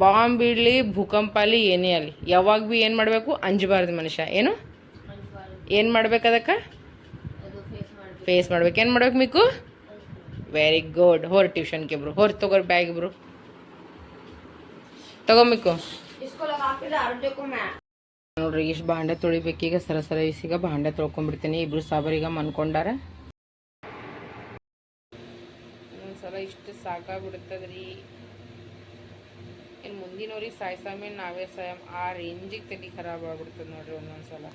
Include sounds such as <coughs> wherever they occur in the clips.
Bomb ಇಡಲಿ ಭೂಕಂಪ ಅಲ್ಲಿ ಏನೇ ಅಲ್ಲಿ. ಯಾವಾಗ ಭೀ ಏನು ಮಾಡಬೇಕು? ಅಂಜಬಾರ್ದು ಮನುಷ್ಯ. ಏನು? ಏನು ಮಾಡ್ಬೇಕು ಅದಕ್ಕೆ? ಫೇಸ್ ಮಾಡ್ಬೇಕು. ಏನು ಮಾಡ್ಬೇಕು ಮೀಕು ವೆರಿ ಗುಡ್ ಹೋರ್ ಟ್ಯೂಷನ್ಗೆ ಇಬ್ರು ಹೋರ್ ತಗೋರ್ ಬ್ಯಾಗ್ ಇಬ್ರು ತಗೊಂಬಿಕು ನೋಡ್ರಿ, ಇಷ್ಟು ಬಾಂಡೆ ತೊಳಿಬೇಕು. ಈಗ ಸರ ಇಸಿಗ ಭಾಂಡೆ ತೊಳ್ಕೊಂಡ್ಬಿಡ್ತೀನಿ ಇಬ್ರು ಸಾಬರೀಗ ಮನ್ಕೊಂಡಾರ. ಇಷ್ಟು ಸಾಕಾಗ್ಬಿಡ್ತದ್ರಿ. ಇನ್ನು ಮುಂದಿನವ್ರಿಗೆ ಸಾಯ್ಸಾಮೇಲೆ ನಾವೇ ಸಾಯಂ ಆ ರೇಂಜಿಗೆ ತಲೆ ಖರಾಬ್ ಆಗ್ಬಿಡ್ತದೆ ನೋಡ್ರಿ ಒಂದೊಂದ್ಸಲ.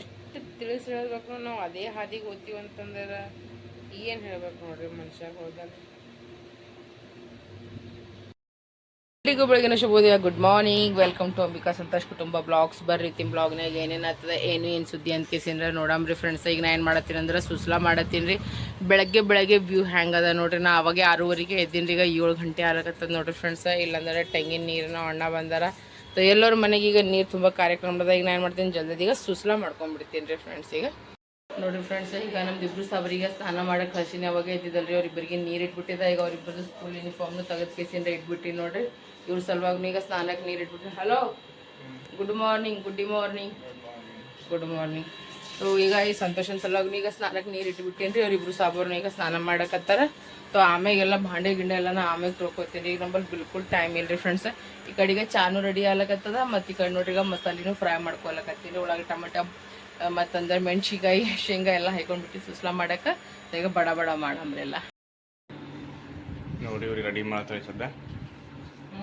ಎಷ್ಟು ತಿಳಿಸಿ ಹೇಳ್ಬೇಕು ನಾವು, ಅದೇ ಹಾದಿಗೆ ಓದ್ತೀವಿ ಅಂತಂದ್ರೆ ಏನು ಹೇಳ್ಬೇಕು ನೋಡ್ರಿ ಮನುಷ್ಯ ಹೋದಾಗ? ಎಲ್ರಿಗೂ ಬೆಳಗಿನ ಶುಭೋದಯ good morning welcome to Ambika Santosh ಕುಟುಂಬ ಬ್ಲಾಗ್ಸ್ ಬರ್ರಿ ತಿಮ್ ಬ್ಲಾಗ್ನಾಗ ಏನೇನು ಏನು ಏನು ಸುದ್ದಿ ಅಂತ ಕೇಸಿಂದ್ರೆ ನೋಡಮ್ರಿ ಫ್ರೆಂಡ್ಸ್ ಈಗ ನಾ ಏನು ಮಾಡತ್ತೀನಿ ಅಂದ್ರೆ ಸುಸ್ಲಾ ಮಾಡತ್ತೀನಿ ರೀ. ಬೆಳಗ್ಗೆ ಬೆಳಗ್ಗೆ ವ್ಯೂ ಹ್ಯಾಂಗ್ ಅದ ನೋಡ್ರಿ. ನಾ ಅವಾಗೆ ಆರೂವರೆಗೆ ಎದ್ದೀನಿ ಈಗ ಏಳು ಗಂಟೆ ಆಗತ್ತದ ನೋಡ್ರಿ ಫ್ರೆಂಡ್ಸ್ ಇಲ್ಲಾಂದ್ರೆ ತೆಂಗಿನ ನೀರಿನ ಅಣ್ಣ ಬಂದಾರ. ಎಲ್ಲರ ಮನೆಗೆ ಈಗ ನೀರು ತುಂಬ ಕಾರ್ಯಕ್ರಮದ ಈಗ ನಾನು ಏನು ಮಾಡ್ತೀನಿ, ಜಲ್ದಿ ಈಗ ಸುಸ್ಲಾ ಮಾಡ್ಕೊಂಡ್ಬಿಡ್ತೀನಿ ರೀ ಫ್ರೆಂಡ್ಸ್ ಈಗ ನೋಡ್ರಿ ಫ್ರೆಂಡ್ಸ್ ಈಗ ನಮ್ದು ಇಬ್ರು ಸಬರಿಗೆ ಸ್ನಾನ ಮಾಡಕ್ಕೆ ಕಳ್ಸಿನಿ ಅವಾಗ ಇದ್ದಿದ್ದಲ್ರಿ ಅವ್ರಿಬ್ಬರಿಗೆ ನೀರು ಇಟ್ಬಿಟ್ಟಿದ್ದ ಈಗ ಅವ್ರಿಬ್ಬರದ್ದು ಸ್ಕೂಲ್ ಯೂನಿಫಾರ್ಮ್ನು ತೆಗೆದು ಕೇಸಿಂದ ಇಟ್ಬಿಟ್ಟು ನೋಡ್ರಿ. ಇವ್ರ ಸಲುವಾಗಿ ಈಗ ಸ್ನಾನಕ್ಕೆ ನೀರು ಇಟ್ಬಿಟ್ಟು hello good morning good morning good morning so ಈಗ ಈ ಸಂತೋಷನ್ ಸಲುವಾಗಿ ಈಗ ಸ್ನಾನಕ್ಕೆ ನೀರು ಇಟ್ಬಿಟ್ಟೇನ್ರಿ. ಅವ್ರಿಬ್ರು ಸಾಬೂರ್ನ ಈಗ ಸ್ನಾನ ಮಾಡಕತ್ತಾರ. ಸೊ ಆಮೇಲೆಲ್ಲ ಭಾಂಡೆ ಗಿಂಡೆ ಎಲ್ಲ ನಾ ಆಮೇಲೆ ತೊಳ್ಕೊತೀನಿ. ಈಗ ನಂಬಲ್ಲಿ ಬಿಲ್ಕುಲ್ ಟೈಮ್ ಇಲ್ರಿ ಫ್ರೆಂಡ್ಸ್ ಈ ಕಡೆಗೆ ಚಾನು ರೆಡಿ ಆಗ್ಲಕತ್ತದ, ಮತ್ತು ಈ ಕಡೆ ನೋಡ್ರಿ ಈಗ ಮಸಾಲಿನೂ ಫ್ರೈ ಮಾಡ್ಕೊಳಕತ್ತೀನಿ ಒಳಗೆ ಟಮಟ ಮತ್ತಂದ್ರೆ ಮೆಣ್ಸಿಕಾಯಿ ಶೇಂಗಾ ಎಲ್ಲ ಹಾಕೊಂಡ್ಬಿಟ್ಟು ಸುಸ್ಲಾ ಮಾಡಕ್ಕೆ ಈಗ ಬಡ ಬಡ ಮಾಡಿ ನೋಡಿ ಇವ್ರಿಗೆ ರೆಡಿ ಮಾಡ್ತಾರೆ ಸದ್ಯ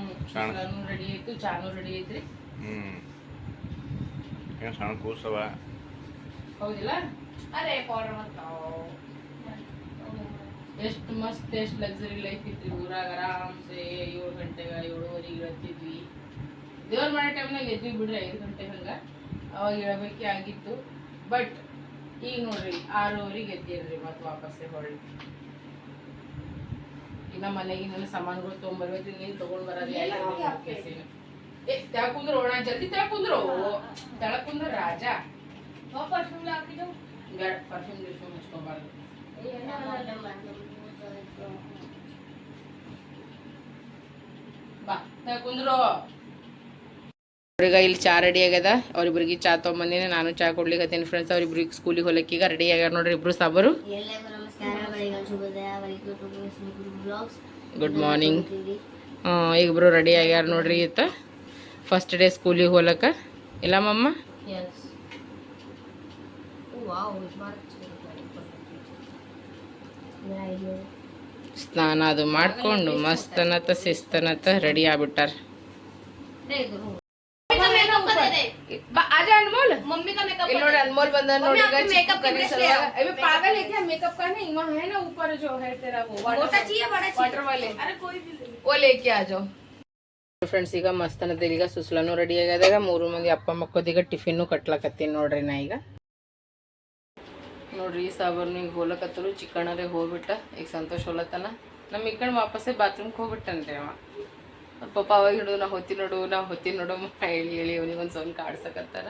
ಹ್ಞೂ ರೆಡಿ ಆಯ್ತು ಚಾನು ರೆಡಿ ಐತ್ರಿ. ಹ್ಮ್. ಏನು ಸಣ್ಣ ಕೂಸವ ಹೌದಿಲ್ಲ? ಅರೆ ಪೌಡರ್ ಎಷ್ಟು ಮಸ್ತ್ ಎಷ್ಟು ಲಕ್ಸುರಿ ಲೈಫ್ ಇತ್ತು ಊರಾಗ ಆರಾಮ್ಸೆ ಏಳು ಗಂಟೆಗೆ ಏಳುವರೆಗೆ ಇಳತ್ತಿದ್ವಿ ದೇವ್ರ ಮಾಡೋ ಟೈಮ್ನಾಗ ಎದ್ವಿ ಬಿಡ್ರಿ ಐದು ಗಂಟೆ ಹಂಗ. ಅವಾಗ ಇಳಬೇಕೆ ಆಗಿತ್ತು. ಬಟ್ ಈಗ ನೋಡ್ರಿ ಆರೂವರೆಗೆ ಎದ್ದಿರ್ರಿ ಮತ್ತೆ ವಾಪಸ್ಸೇ ಹೊಳ್ಳಿ ಇನ್ನ ಮನೆಗಿನ ಸಾಮಾನುಗಳು ತೊಗೊಂಡ್ಬರ್ಬೇಕು ನೀನ್ ತಗೊಂಡ್ ಬರೋದು ಏ ತೆಳ ಕುಂದ್ರು ಅಣ್ಣ ಜಲ್ದಿ ತೆಳ ಕುಂದ್ರು ತೆಳ ಕುಂದ್ರ ರಾಜ ಪರ್ಫ್ಯೂಮ್ ಹಾಕಿದ್ದು? ಬಾ ಇಲ್ಲಿ ಚಾ ರೆಡಿ ಆಗ್ಯದ. ಅವ್ರಿಬ್ರಿಗೆ ಚಾ ತೊಗೊಂಬಂದಿನಿ ನಾನು ಚಾ ಕೊಡ್ಲಿಕ್ಕೆ ಫ್ರೆಂಡ್ಸ್ ಅವ್ರಿಬ್ರಿಗೆ ಸ್ಕೂಲಿಗೆ ಹೋಗ್ಲಿಕ್ಕೆ ರೆಡಿ ಆಗ್ಯಾರ ನೋಡ್ರಿ ಇಬ್ರು ಸಾಬರು. ಗುಡ್ ಮಾರ್ನಿಂಗ್ ಇಬ್ಬರು ರೆಡಿ ಆಗ್ಯಾರ ನೋಡ್ರಿ ಈತ. ಫಸ್ಟ್ ಡೇ ಸ್ಕೂಲಿಗೆ ಹೋಲಕ್ಕ ಇಲ್ಲ ಮಮ್ಮ ಸ್ನಾನ ಅದು ಮಾಡಿಕೊಂಡು ಮಸ್ತನತ ಶಿಸ್ತನತ ರೆಡಿ ಆಗ್ಬಿಟ್ಟಾರ. आजा अनमोल मम्मी का मेकअप अनमोल ಫ್ರೆಂಡ್ಸ್ ಈಗ ಮಸ್ತನದಲ್ಲಿ ಈಗ ಸುಸ್ಲನೂ ರೆಡಿ ಆಗ್ಯದಾಗ ಮೂರು ಮಂದಿ ಅಪ್ಪ ಮಕ್ಕಳದೀಗ ಟಿಫಿನ್ನು ಕಟ್ಲಕತ್ತೀನಿ ನೋಡ್ರಿ ನಾ ಈಗ. ನೋಡ್ರಿ ಸಾಬರ್ನು ಈಗ ಹೋಲಕತ್ತರು ಚಿಕ್ಕಣ್ಣರೇ ಹೋಗ್ಬಿಟ್ಟ. ಈಗ ಸಂತೋಷ ಹೋಲತ್ತನ ನಮ್ಮ ಈ ಕಡೆ ವಾಪಸ್ಸೇ ಬಾತ್ರೂಮ್ಗೆ ಹೋಗ್ಬಿಟ್ಟನ್ರಿ ಅವ. ಪಾಪ ಅವಾಗ ಹಿಡಿದು ನಾ ಹೊತ್ತಿ ನೋಡು ನಾ ಹೊತ್ತಿ ನೋಡು ಹೇಳಿ ಹೇಳಿ ಅವನಿಗೆ ಒಂದು ಸೌಂಡ್ ಕಾಡ್ಸಕತ್ತಾರ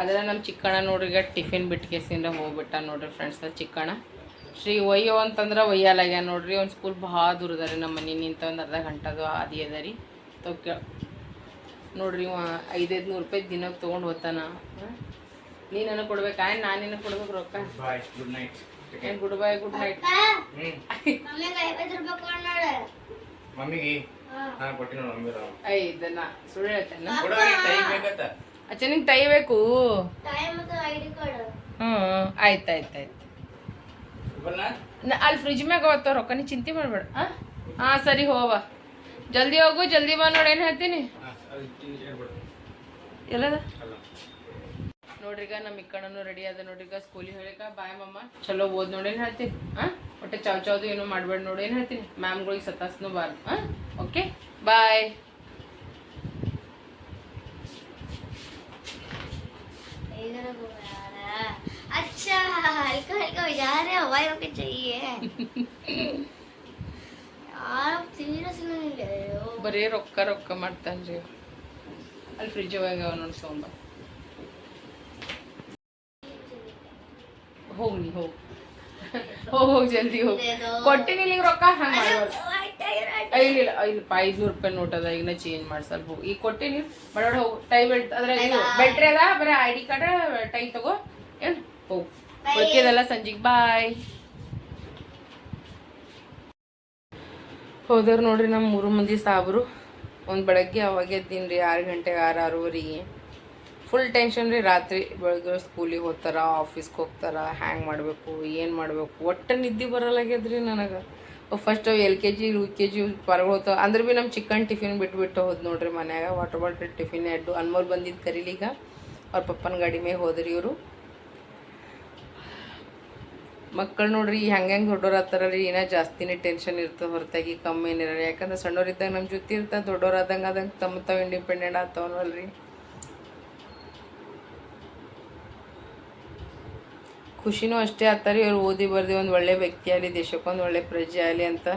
ಅದರ ನಮ್ಮ ಚಿಕ್ಕಣ್ಣ ನೋಡ್ರಿ ಈಗ ಟಿಫಿನ್ ಬಿಟ್ಟು ಕೇಸಿಂದ ಹೋಗ್ಬಿಟ್ಟ ನೋಡ್ರಿ ಫ್ರೆಂಡ್ಸ್ ಚಿಕ್ಕಣ್ಣ. ಶ್ರೀ ಒಯ್ಯೋ ಅಂತಂದ್ರೆ ಒಯ್ಯಲಾಗ್ಯ ನೋಡ್ರಿ ಒಂದು ಸ್ಕೂಲ್ ಭಾಳ ದೂರದಾರಿ ಅದ ರೀ ನಮ್ಮ ಮನೆ ನಿಂತ ಒಂದು ಅರ್ಧ ಗಂಟದು ಆದಿ ಅದ ರೀ. ತೊಕ್ಕ ನೋಡ್ರಿ ಇವ ಐದೈದು ನೂರು ರೂಪಾಯಿ ದಿನಕ್ಕೆ ತೊಗೊಂಡು ಹೋತಾನ ನೀ ನನಗೆ ಕೊಡ್ಬೇಕಾ? ನಾನು ನಿನಗೆ ಕೊಡ್ಬೇಕು ರೊಕ್ಕ? ಗುಡ್ ನೈಟ್ ಏನು ಗುಡ್ ಬೈ ಗುಡ್ ನೈಟ್ ಮಮ್ಮಿಗೆ? ನಾನು ಕೊಟ್ಟಿನ ಮಮ್ಮಿ ಐ ಇದನ್ನ ಸುಳ್ಳು ಹೇಳ್ತೇನೆ. ಅಚ್ಚನಿಗೆ ಟೈ ಬೇಕು. ಹ್ಞೂ ಆಯ್ತು ಆಯ್ತು ಆಯ್ತು ಅಲ್ಲಿ ಫ್ರಿಜ್ ಮ್ಯಾಗ ಅವತ್ತ ರೊಕ್ಕ ನೀ ಚಿಂತೆ ಮಾಡಬೇಡ. ಹಾಂ? ಸರಿ ಹೋವ. ಜಲ್ದಿ ಹೋಗು ಜಲ್ದಿ ಬಾ ನೋಡಿ ಏನು ಹೇಳ್ತೀನಿ? ಎಲ್ಲದ? ನೋಡ್ರಿಗ ನಮ್ಮ ಇಕ್ಕಣ್ಣನು ರೆಡಿ ಅದ ನೋಡ್ರಿಗ ಸ್ಕೂಲಿಗೆ ಹೇಳಿಕ ಬಾಯ್ ಮಮ್ಮ ಚಲೋ ಓದ್ ನೋಡಿ ಏನು ಹೇಳ್ತೀನಿ ಹಾಂ ಒಟ್ಟೆ ಚಾವ್ ಚಾವ್ದು ಏನೂ ಮಾಡ್ಬೇಡ ನೋಡಿ ಏನು ಹೇಳ್ತೀನಿ ಮ್ಯಾಮ್ಗಳಿಗೆ ಸತಾಸ್ನು ಬಾರ್ದು ಹಾಂ ಓಕೆ ಬಾಯ್ इधर को यार अच्छा हल्का हल्का बजा रहे हवाई रोके चाहिए यार सीरियस नहीं ले रहे हो ಬರೀ ರೊಕ್ಕ ರೊಕ್ಕ ಮಾಡ್ತಾನ್ರಿ ಅಲ್ಲಿ ಫ್ರಿಜ್ ಒಳಗೆ ಅವ ನೋಡಿ ಹೋಗಿ ಹೋಗಿ. ಹೋಗಿ ಹೋಗ್ ಜಲ್ದಿ ಹೋಗಿ. ಕೊಟ್ಟಿನಿ ಇಲ್ಲಿಗೆ ರೊಕ್ಕ ಹಂಗೆ ಇಲ್ಲ ಇಲ್ಲ ಇಲ್ಲಪ್ಪ ಐದ್ನೂರು ರೂಪಾಯಿ ನೋಟ್ ಅದ ಈಗ ಚೇಂಜ್ ಮಾಡ್ಸಲ್ ಹೋಗಿ. ಈಗ ಕೊಟ್ಟಿನಿ ಬಡ ಹೋಗು. ಟೈ ಬೆಲ್ಟ್ ಅದ್ರ ಬೆಲ್ಟ್ರಿ ಅದ ಬರೀ ಐ ಡಿ ಕಾರ್ಡ್ ಟೈ ತಗೋ. ಏನು? ಹೋಗು. ಉಳ್ಕಿದೆಲ್ಲ ಸಂಜೆಗೆ ಬಾಯ್ ಹೋದವ್ರು ನೋಡ್ರಿ ನಮ್ಮ ಮೂರು ಮಂದಿ ಸಾಬ್ರು. ಒಂದು ಬೆಳಗ್ಗೆ ಅವಾಗ ರೀ ಆರು ಗಂಟೆಗೆ ಆರು ಆರೂವರೆಗೆ. ಫುಲ್ ಟೆನ್ಷನ್ ರೀ ರಾತ್ರಿ ಬೆಳಗ್ಗೆ ಸ್ಕೂಲಿಗೆ ಹೋಗ್ತಾರ ಆಫೀಸ್ಗೆ ಹೋಗ್ತಾರ ಹ್ಯಾಂಗ್ ಮಾಡಬೇಕು, ಏನು ಮಾಡಬೇಕು, ಒಟ್ಟು ನಿದ್ದೆ ಬರಲಾಗ್ಯದ್ರಿ ನನಗೆ. First L K G, U K G ಹೊರಗೆ ಅಂದ್ರೆ ಭೀ ನಮ್ಮ ಚಿಕನ್ ಟಿಫಿನ್ ಬಿಟ್ಬಿಟ್ಟು ಬಿಟ್ಟು ಹೋದ್ ನೋಡ್ರಿ ಮನ್ಯಾಗ. ವಾಟರ್ ಬಾಟಲ್ ಟಿಫಿನ್ ಎಡ್ಡು ಅನ್ಮೋರ್ ಬಂದಿದ್ದು ಕರೀಲೀಗ ಅವ್ರ ಪಪ್ಪನ ಗಾಡಿ ಮೇಲೆ ಹೋದ್ರಿ ಇವರು. ಮಕ್ಕಳು ನೋಡ್ರಿ, ಹೆಂಗೆ ಹೆಂಗೆ ದೊಡ್ಡೋರು ರೀ. ಏನೋ ಜಾಸ್ತಿನೇ ಟೆನ್ಷನ್ ಇರ್ತದೆ ಹೊರತಾಗಿ, ಕಮ್ಮಿ ಏನಿರಲ್ಲ. ಯಾಕಂದ್ರೆ ಸಣ್ಣವ್ರಿದ್ದಾಗ ನಮ್ಮ ಜೊತೆ ಇರ್ತಾ ಆದಂಗೆ ಆದಂಗೆ ತಮ್ಮ ತಾವು ಇಂಡಿಪೆಂಡೆಂಟ್ ಆಗ್ತಾವಲ್ರಿ ಖುಷಿನೂ ಅಷ್ಟೇ ಆಗ್ತಾರೆ. ಇವ್ರು ಓದಿ ಬರ್ದಿ ಒಂದು ಒಳ್ಳೆ ವ್ಯಕ್ತಿ ಆಗಲಿ, ದೇಶಕ್ಕೊಂದು ಒಳ್ಳೆ ಪ್ರಜೆ ಆಗಲಿ ಅಂತ.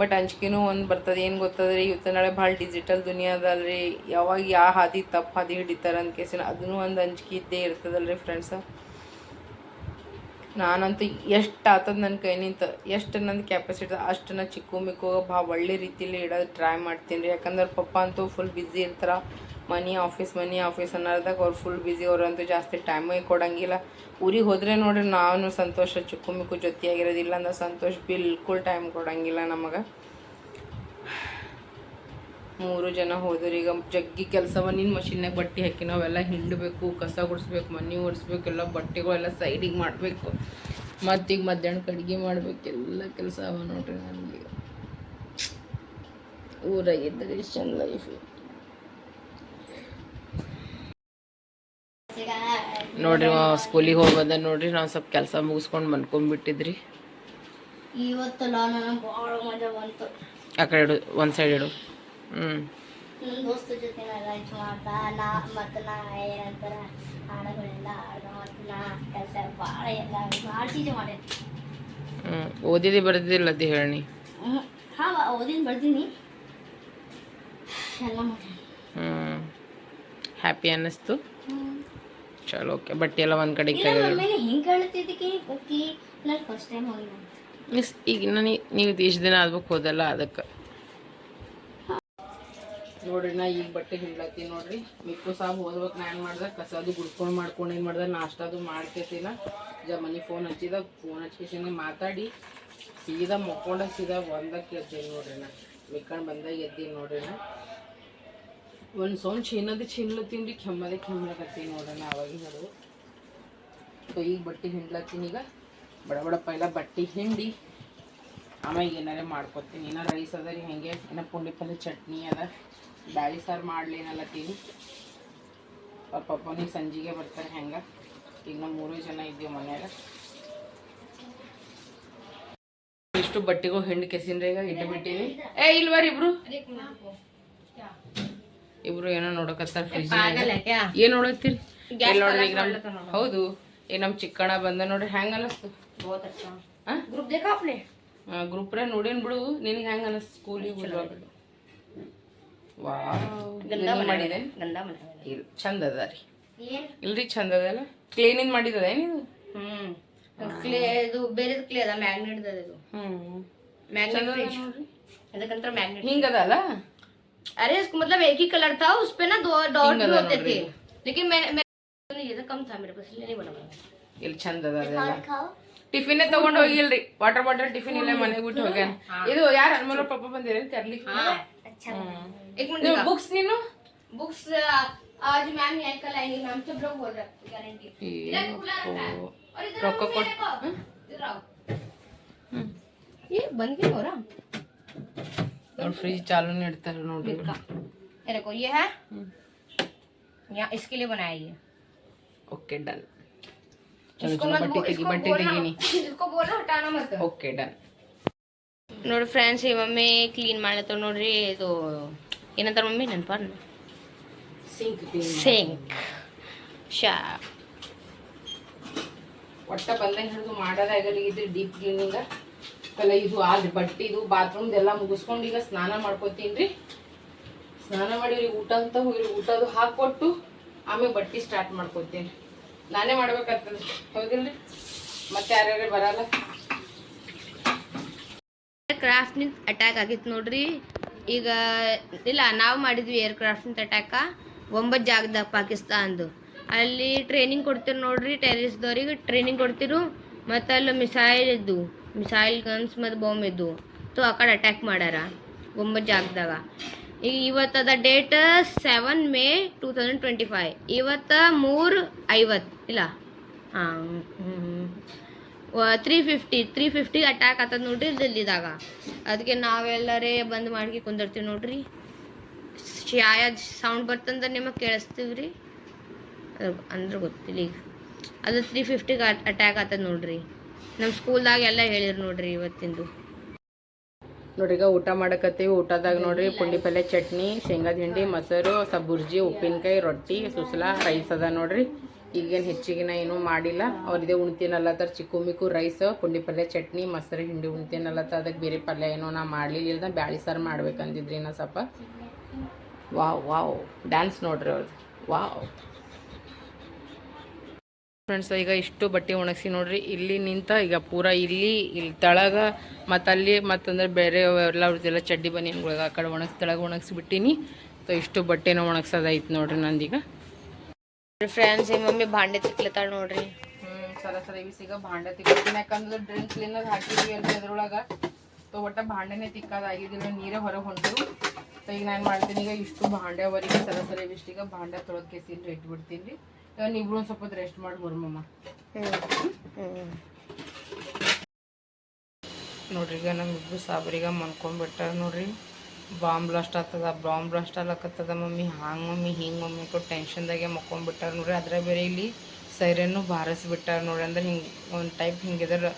ಬಟ್ ಅಂಜಿಕೆನೂ ಒಂದು ಬರ್ತದೆ. ಏನು ಗೊತ್ತದ್ರಿ ಇವತ್ತು ನಾಳೆ ಭಾಳ ಡಿಜಿಟಲ್ ದುನಿಯಾ ಅದಲ್ರಿ ಯಾವಾಗ ಯಾವ ಹಾದಿ ತಪ್ಪು ಹಾದಿ ಹಿಡಿತಾರೆ ಅಂತ ಕೇಸಿನ ಅದನ್ನೂ ಒಂದು ಅಂಜಿಕೆ ಇದ್ದೇ ಇರ್ತದಲ್ರಿ ಫ್ರೆಂಡ್ಸ ನಾನಂತೂ ಎಷ್ಟು ಆತದ ನನ್ನ ಕೈ ನಿಂತ, ಎಷ್ಟು ನನ್ನ ಕೆಪಾಸಿಟಿ ಅಷ್ಟು ನಾನು ಚಿಕ್ಕ ಮಿಕ್ಕು ಭಾಳ ಒಳ್ಳೆ ರೀತಿಯಲ್ಲಿ ಇಡೋದು ಟ್ರೈ ಮಾಡ್ತೀನಿ ರೀ. ಯಾಕಂದ್ರೆ ಪಪ್ಪ ಅಂತೂ ಫುಲ್ ಬ್ಯುಸಿ ಇರ್ತಾರೆ. ಮನಿ ಆಫೀಸ್ ಮನಿ ಆಫೀಸ್ ಅನ್ನೋದಾಗ ಅವ್ರು ಫುಲ್ ಬ್ಯುಸಿ ಅವರಂತೂ ಜಾಸ್ತಿ ಟೈಮೇ ಕೊಡೋಂಗಿಲ್ಲ. ಊರಿಗೆ ಹೋದರೆ ನೋಡಿ ನಾನು ಸಂತೋಷ, ಚಿಕ್ಕು ಮಿಕ್ಕು ಜೊತೆಯಾಗಿರೋದಿಲ್ಲ ಅಂದ್ರೆ ಸಂತೋಷ ಬಿಲ್ಕುಲ್ ಟೈಮ್ ಕೊಡಂಗಿಲ್ಲ ನಮಗೆ. ಮೂರು ಜನ ಹೋದ್ರು, ಈಗ ಜಗ್ಗಿ ಕೆಲಸವ ನಿನ್ನ ಮಷಿನ್ನಾಗ ಬಟ್ಟೆ ಹಾಕಿ ನಾವೆಲ್ಲ ಹಿಂಡಬೇಕು, ಕಸ ಗುಡಿಸ್ಬೇಕು, ಮನೆ ಒರೆಸ್ಬೇಕು ಎಲ್ಲ ಬಟ್ಟೆಗಳೆಲ್ಲ ಸೈಡಿಗೆ ಮಾಡಬೇಕು. ಮತ್ತೀಗ ಮಧ್ಯಾಹ್ನಕ್ಕೆ ಅಡುಗೆ ಮಾಡಬೇಕು, ಎಲ್ಲ ಕೆಲಸ ಅವ ನೋಡ್ರಿ ನನಗೆ ಊರಾಗಿದ್ದರೆ ಚಂದ ಲೈಫ್ ನೋಡ್ರಿ ಸ್ಕೂಲಿಗೆ ಹೋಗೋದ ನೋಡ್ರಿ ನಾವು ಸ್ವಲ್ಪ ಕೆಲಸ ಮುಗಿಸ್ಕೊಂಡು ಮನ್ಕೊಂಬಿಟ್ಟಿದ್ರಿ ಇವತ್ತು ನಾನು ಭಾಳ ಮಜಾ ಬಂತು. ಆ ಕಡೆ ಇಡು ಒಂದು ಸೈಡ್ ಇಡು. ಹ್ಞೂ ನನ್ನ ದೋಸ್ತ ಜೊತೆ ಲಂಚ್ ಮಾಡ್ತಾ ನಾ ಮತ್ತು ನಾ ಏನಂತಾರ ಹಾಡುಗಳೆಲ್ಲ ಮತ್ತು ನಾ ಕೆಲಸ ಭಾಳ ಎಲ್ಲ ಭಾಳ ಚೀಜ ಮಾಡೇನಿ ಹ್ಞೂ ಓದಿದಿ ಬರ್ದಿಲ್ಲ ಅದು ಹೇಳಿ ಹಾಂ ಓದಿನ ಬರ್ತೀನಿ ಎಲ್ಲ ಮಾಡಿ ಹ್ಞೂ ಹ್ಯಾಪಿ ಅನ್ನಿಸ್ತು? ಚಲೋ ಓಕೆ ಬಟ್ಟೆ ಎಲ್ಲ ಒಂದು ಕಡೆ ಮಿಸ್ ಈಗ ನನಗೆ ನೀವು ಇಷ್ಟು ದಿನ ಆಗ್ಬೇಕು ಹೋದಲ್ಲ ಅದಕ್ಕೆ? ನೋಡ್ರಿ ನಾ ಈಗ ಬಟ್ಟೆ ಹಿಂಡ್ಲತ್ತೀನಿ ನೋಡ್ರಿ. ಮಿಕ್ಕು ಸಾಬ್ ಹೋದ್ಬೇಕು ನಾ ಏನು ಮಾಡ್ದೆ ಕಸದು ಗುಡ್ಕೊಂಡು ಮಾಡ್ಕೊಂಡು ಏನು ಮಾಡ್ದೆ ನಾಷ್ಟದು ಮಾಡ್ತಿರ್ತೀನ ಜ ಮನೆ ಫೋನ್ ಹಚ್ಚಿದ ಫೋನ್ ಹಚ್ಕೇಸಿನ ಮಾತಾಡಿ ಸೀದಾ ಮಕ್ಕೊಂಡ ಸೀದಾ ಒಂದಕ್ಕೆ ಎದ್ದೀನಿ ನೋಡ್ರಿ ನಾ. ಮಿಕ್ಕಂಡು ಬಂದಾಗ ಎದ್ದೀನಿ ನೋಡ್ರಿ ನಾ. ಒಂದು ಸೌಂಡ್ ಚೀನದ ಚೀನ್ಲತ್ತೀನಿ ರೀ ಕೆಮ್ಮದೆ ಕೆಮ್ಮಲಕತ್ತೀನಿ ನೋಡ್ರಿ ನಾ ಅದು ಸೊ, ಈಗ ಬಟ್ಟೆ ಹಿಂಡ್ಲತ್ತೀನಿ ಈಗ. ಬಡ ಬಡ ಪೈಲ ಬಟ್ಟೆ ಹಿಂಡಿ. ಆಮೇಲೆ ಏನಾರೇ ಮಾಡ್ಕೊತೀನಿ. ಏನೋ ರೈಸ್ ಅದ ರೀ ಹೆಂಗೆ. ಏನೋ ಪುಂಡಿ ಪಲ್ಯ ಚಟ್ನಿ ಅದ. ಬ್ಯಾಳಿ ಸಾರು ಮಾಡ್ಲೇನಲ್ಲತ್ತೀನಿ ಅವ್ರ ಪಪ್ಪನಿಗೆ ಸಂಜಿಗೆ ಬರ್ತಾರೆ ಹೆಂಗೆ? ಈಗ ನಾವು ಮೂರು ಜನ ಇದ್ದೀವಿ ಮನ್ಯಾಗ. ಇಷ್ಟು ಬಟ್ಟೆಗೂ ಹಿಂಡಿ ಕೆಸಿನ್ರಿ ಈಗ, ಇಟ್ಟು ಬಿಟ್ಟೀನಿ. ಏ ಇಲ್ವಾರ ಇಬ್ರು ಏನೋ ನೋಡಕತ್ತಾರ ಫ್ರಿಜ್ ಏನ್ ನೋಡತ್ತೀರಿ ನೋಡ್ರಿ ಹೌದು. ಏನ್ ನಮ್ ಚಿಕ್ಕಣ ಬಂದ ನೋಡ್ರಿ ಹೆಂಗ ಅನಸ್ತು? ಗ್ರೂಪ್ ರೇ ನೋಡೇನ್ ಬಿಡು ನಿನ್ ಹೆಂಗ ಅನಸ್ತು? ಸ್ಕೂಲ್ ಚಂದ ಅದ ಇಲ್ರಿ ಚಂದ ಅದಲ್ಲ ಕ್ಲೀನಿಂಗ್ ಮಾಡಿದದ ಏನಿದು ಇದು? ಬೇರೆದು ಕ್ಲೇ ಮ್ಯಾಗ್ನೆಟ್ ಮ್ಯಾಗ್ನೆಟ್ ಹಿಂಗದಲ್ಲ अरे इसको मतलब एक ही कलर था उस पे ना दो डॉट भी अदा होते नोड्री थे लेकिन मैं मैं ये तो कम था मेरे पास इसलिए नहीं बना ಇಲ್ಲಿ ಚಂದ ಅದ ಅದೆಲ್ಲ ಟಿಫಿನ್ ತಗೊಂಡ್ ಹೋಗಿಲ್ರಿ ವಾಟರ್ ಬಾಟಲ್ ಟಿಫಿನ್ ಇಲ್ಲೇ ಮನೆಗೆ ಬಿಟ್ಟು ಹೋಗ್ಯಾನ ಇದು ಯಾರು ಹನುಮಲ ಪಾಪ ಬಂದಿರೇನು ಕರ್ಲಿಕ್ಕೆ एक मिनट ನೀವು ಬುಕ್ಸ್ ನೀನು बुक्स आज मैम नहीं आई कल आएंगी मैम सब लोग बोल रहे हैं गारंटी और इधर ರೊಕ್ಕ आओ, ಕೊಟ್ಟು मेरे को। इधर आओ ये बंद क्यों हो रहा ನೋಡಿ ಫ್ರಿಜ್ ಚಾಲೂನೇ ಇಡ್ತಾರೆ ನೋಡ್ರಿ ಇವ್ರು. ये देखो ये है यहाँ इसके लिए बनाया ये ಓಕೆ ಡನ್ ಚಲೋ इसको ಚಲೋ मत ಬಟ್ಟೆ बो- ತೆಗಿ इसको ಬಟ್ಟೆ बोलना ತೆಗೀನಿ इसको बोलना हटाना मत ಓಕೆ ಡನ್ ನೋಡಿ ಫ್ರೆಂಡ್ಸ್ ಈ ಮಮ್ಮಿ ಕ್ಲೀನ್ ಮಾಡ್ಲತ್ತಾವ ನೋಡ್ರಿ ಇದು ಏನಂತಾರ ಮಮ್ಮಿ ನೆನಪಾರ ಸಿಂಕ್ ಸಿಂಕ್ ಶಾ ಒಟ್ಟ ಬಂದಂಗೆ ಹಿಡಿದು ಮಾಡೋದಾಗಲಿ ಇದು ಡೀಪ್ ಕ್ಲೀನಿಂಗ ಕಲ ಇದು ಆದ್ ಬಟ್ಟಿದು ಬಾತ್ರೂಮ್ದೆಲ್ಲ ಮುಗಿಸ್ಕೊಂಡು ಈಗ ಸ್ನಾನ ಮಾಡ್ಕೊತೀನಿ ರೀ. ಸ್ನಾನ ಮಾಡಿ ಇವ್ರಿಗೆ ಊಟ ಅಂತ ಇವ್ರಿಗೆ ಊಟದು ಹಾಕ್ಕೊಟ್ಟು ಆಮೇಲೆ ಬಟ್ಟೆ ಸ್ಟಾರ್ಟ್ ಮಾಡ್ಕೊತೀನಿ ನಾನೇ ಮಾಡ್ಬೇಕಾಗ್ತದೆ, ಹೌದಿಲ್ರಿ? ಮತ್ತೆ ಯಾರ್ಯಾರು ಬರಲ್ಲ? ಏರ್ ಕ್ರಾಫ್ಟ್ನಿಂದ ಅಟ್ಯಾಕ್ ಆಗಿತ್ತು ನೋಡ್ರಿ. ಈಗ, ಇಲ್ಲ, ನಾವು ಮಾಡಿದ್ವಿ ಏರ್ ಕ್ರಾಫ್ಟ್ನಿಂದ ಅಟ್ಯಾಕ ಒಂಬತ್ತು ಜಾಗದಾಗ ಪಾಕಿಸ್ತಾನದು. ಅಲ್ಲಿ ಟ್ರೈನಿಂಗ್ ಕೊಡ್ತೀರಿ ನೋಡ್ರಿ ಟೆರಿಸ್ದವ್ರಿಗೆ ಟ್ರೈನಿಂಗ್ ಕೊಡ್ತಿರು. ಮತ್ತು ಅಲ್ಲಿ ಮಿಸೈಲ್ ಇದ್ದು ಮಿಸೈಲ್ ಗನ್ಸ್ ಮತ್ತು ಬಾಂಬ್ ಇದ್ದು ಸೊ ಆ ಕಡೆ ಅಟ್ಯಾಕ್ ಮಾಡ್ಯಾರ. ಒಂಬತ್ತು ಜಾಗದಾಗ. ಈಗ ಇವತ್ತದ date seven May two thousand twenty five ಇವತ್ತು ಮೂರು ಐವತ್ತು, ಇಲ್ಲ? ಹಾಂ three fifty three fifty attack ಆತದ ನೋಡ್ರಿ ದಿಲ್ಲಿದಾಗ ಅದಕ್ಕೆ ನಾವೆಲ್ಲರೇ ಬಂದ್ ಮಾಡಿ ಕುಂದಿರ್ತೀವಿ ನೋಡ್ರಿ. ಶಾಯ ಸೌಂಡ್ ಬರ್ತಂದ್ರೆ ನಿಮಗೆ ಕೇಳಿಸ್ತೀವಿ ರೀ ಅಂದ್ರೆ ಗೊತ್ತಿಲ್ಲ ಈಗ. ಅದು ತ್ರೀ ಫಿಫ್ಟಿಗೆ ಅಟ್ಯಾಕ್ ಆತದ ನೋಡ್ರಿ. ನಮ್ಮ ಸ್ಕೂಲ್ದಾಗ ಎಲ್ಲ ಹೇಳಿರಿ ನೋಡ್ರಿ ಇವತ್ತಿಂದು. ನೋಡ್ರಿ, ಈಗ ಊಟ ಮಾಡಕತ್ತೀವಿ. ಊಟದಾಗ ನೋಡ್ರಿ, ಪುಂಡಿ ಪಲ್ಯ, ಚಟ್ನಿ ಶೇಂಗಾದ ಹಿಂಡಿ ಮೊಸರು, ಸಬ್ಬುರ್ಜಿ, ಉಪ್ಪಿನಕಾಯಿ, ರೊಟ್ಟಿ, ಸುಸಲ, ರೈಸ್ ಅದ ನೋಡ್ರಿ. ಈಗೇನು ಹೆಚ್ಚಿಗಿನ ಏನೂ ಮಾಡಿಲ್ಲ. ಅವ್ರದೇ ಉಣ್ತೀನಲ್ಲತ್ತಾರ ಚಿಕ್ಕು ಮಿಕ್ಕು ರೈಸ್, ಪುಂಡಿ ಪಲ್ಯ, ಚಟ್ನಿ, ಮೊಸರು, ಹಿಂಡಿ ಉಣ್ತೀನಲ್ಲತ್ತ ಅದಕ್ಕೆ ಬೇರೆ ಪಲ್ಯ ಏನೋ ನಾ ಮಾಡಲಿಲ್ಲ. ಬ್ಯಾಳಿ ಸಾರು ಮಾಡ್ಬೇಕಂದಿದ್ರಿ ನಾ ಸ್ವಲ್ಪ. Wow wow. ಡ್ಯಾನ್ಸ್ ನೋಡ್ರಿ ಅವ್ರದ್ದು ವಾವ್. ಫ್ರೆಂಡ್ಸ್ ಈಗ ಇಷ್ಟು ಬಟ್ಟೆ ಒಣಗಿಸಿ ನೋಡ್ರಿ ಇಲ್ಲಿ ನಿಂತ ಈಗ ಪೂರ ಇಲ್ಲಿ ಇಲ್ಲಿ ತಳಗ ಮತ್ತು ಅಲ್ಲಿ ಮತ್ತಂದ್ರೆ ಬೇರೆ ಎಲ್ಲ ಅವ್ರದ್ದೆಲ್ಲ ಚಡ್ಡಿ ಬನಿಯನ್ಗಳಿಗೆ ಆ ಕಡೆ ಒಣಗಿಸಿ ತಳಗ ಒಣಗಿಸ್ಬಿಟ್ಟಿನಿ. ಸೊ ಇಷ್ಟು ಬಟ್ಟೆನ ಒಣಗ್ಸೋದೈತೆ ನೋಡ್ರಿ ನಂದೀಗ. ಫ್ರೆಂಡ್ಸ್ ಈ ಮಮ್ಮಿ ಭಾಂಡೆ ತಿಕ್ಲತ್ತಾಳ ನೋಡ್ರಿ. ಹ್ಞೂ ಸರ ಸರ ಈಗ ಭಾಂಡೆ ತಿಕ್ಕೋತೀನಿ ಯಾಕಂದ್ರೆ ಡ್ರಿಂಕ್ ಕ್ಲೀನರ್ ಹಾಕಿದ್ವಿ ಅಂತ ಅದ್ರೊಳಗೆ. ಸೊ ಒಟ್ಟ ಭಾಂಡೆನೇ ತಿಕ್ಕೋದಾಗಿದ್ದಿಲ್ಲ ನೀರೇ ಹೊರಗೆ ಹೊಂಟು ಸೊ ಈಗ ನಾನು ಮಾಡ್ತೀನಿ ಈಗ ಇಷ್ಟು ಭಾಂಡೆ ಅವರಿಗೆ ಸರ ಸರ ಇವಿಷ್ಟೀಗ ಭಾಂಡೆ ತೊಳಕೆ ಕೇಸಿಂದ್ರೆ ಇಟ್ಬಿಡ್ತೀನಿ ರೀ. ನೀವಿಬ್ರು ಸ್ವಲ್ಪ ರೆಸ್ಟ್ ಮಾಡಿ ಬರ್ಮಮ್ಮ ನೋಡ್ರಿ, ಈಗ ನಮ್ಮಿಬ್ರು ಸಾಬ್ರಿಗ ಮನ್ಕೊಂಡ್ಬಿಟ್ಟಾರ ನೋಡ್ರಿ. ಬಾಂಬ್ ಬ್ಲಾಸ್ಟ್ ಆಗ್ತದ, ಬಾಂಬ್ ಬ್ಲಾಸ್ಟ್ ಆಗ್ಲಕತ್ತದ ಮಮ್ಮಿ. ಹಾಂಗೆ ಮಮ್ಮಿ, ಹಿಂಗೆ ಮಮ್ಮಿ ಕೊಟ್ಟು ಟೆನ್ಷನ್ದಾಗೆ ಮಕ್ಕೊಂಡ್ಬಿಟ್ಟಾರ ನೋಡ್ರಿ. ಅದ್ರ ಬೇರೆ ಇಲ್ಲಿ ಸೈರನ್ನು ಬಾರಿಸ್ಬಿಟ್ಟಾರ ನೋಡ್ರಿ. ಅಂದ್ರೆ ಹಿಂಗೆ, ಒಂದು ಟೈಪ್ ಹಿಂಗಿದ್ರ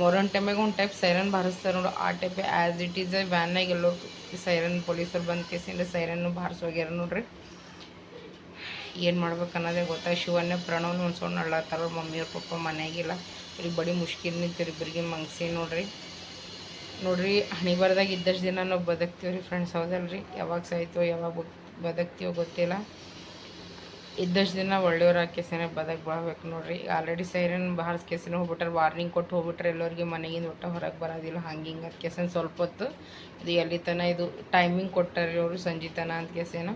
ಮೊರನ್ ಟೈಮಿಗೆ ಒಂದು ಟೈಪ್ ಸೈರನ್ ಬಾರಿಸ್ತಾರೆ ನೋಡು ಆ ಟೈಪ್ ಆ್ಯಸ್ ಇಟ್ ಈಸ್ ವ್ಯಾನ್ನಾಗ ಎಲ್ಲೋ ಸೈರನ್ ಪೊಲೀಸರು ಬಂದು ಕೇಸಿಂದ ಸೈರನ್ನು ಬಾರಿಸೋಗ್ಯಾರ ನೋಡ್ರಿ. ಏನು ಮಾಡ್ಬೇಕು ಅನ್ನೋದೇ ಗೊತ್ತಾ? ಶಿವನ್ನೇ ಪ್ರಣವ್ನ ಉಣ್ಸೋಣ ಅಳ್ಳತ್ತಾರ ಮಮ್ಮಿಯವ್ರ ಪಪ್ಪ ಮನೆಯಾಗಿಲ್ಲ. ಇವ್ರಿಗೆ ಬಡಿ ಮುಷ್ಕಿಲ್ ನಿಂತಿರಿ ಇಬ್ಬರಿಗೆ ಮಂಗ್ಸಿ ನೋಡ್ರಿ. ನೋಡ್ರಿ, ಹಣಿಬಾರ್ದಾಗ ಇದ್ದಷ್ಟು ದಿನ ನಾವು ಬದುಕ್ತೀವಿ ರೀ ಫ್ರೆಂಡ್ಸ್ ಹೌದಲ್ರಿ? ಯಾವಾಗ ಸಾಯ್ತೀವೋ, ಯಾವಾಗ ಬದುಕ್- ಬದುಕ್ತೀವೋ ಗೊತ್ತಿಲ್ಲ. ಇದ್ದಷ್ಟು ದಿನ ಒಳ್ಳೆಯವ್ರು ಹಾಕಿಸೇನೆ ಬದಕ್ ಬಾಳ್ಬೇಕು ನೋಡ್ರಿ. ಆಲ್ರೆಡಿ ಸೈರನ್ ಭಾಳ ಕೇಸಿನ ಹೋಗ್ಬಿಟ್ರೆ ವಾರ್ನಿಂಗ್ ಕೊಟ್ಟು ಹೋಗ್ಬಿಟ್ರೆ ಎಲ್ಲರಿಗೆ ಮನೆಗಿಂದ ಒಟ್ಟು ಹೊರಗೆ ಬರೋದಿಲ್ಲ. ಹಂಗೆ ಹಿಂಗೆ ಕೆಸನ್ ಕೇಸನ್ ಸ್ವಲ್ಪ ಹೊತ್ತು ಇದು ಎಲ್ಲಿ ತನ ಇದು ಟೈಮಿಂಗ್ ಕೊಟ್ಟಾರಿ ಅವರು ಸಂಜೆ ತನ ಅಂತ ಕೇಸೇನ.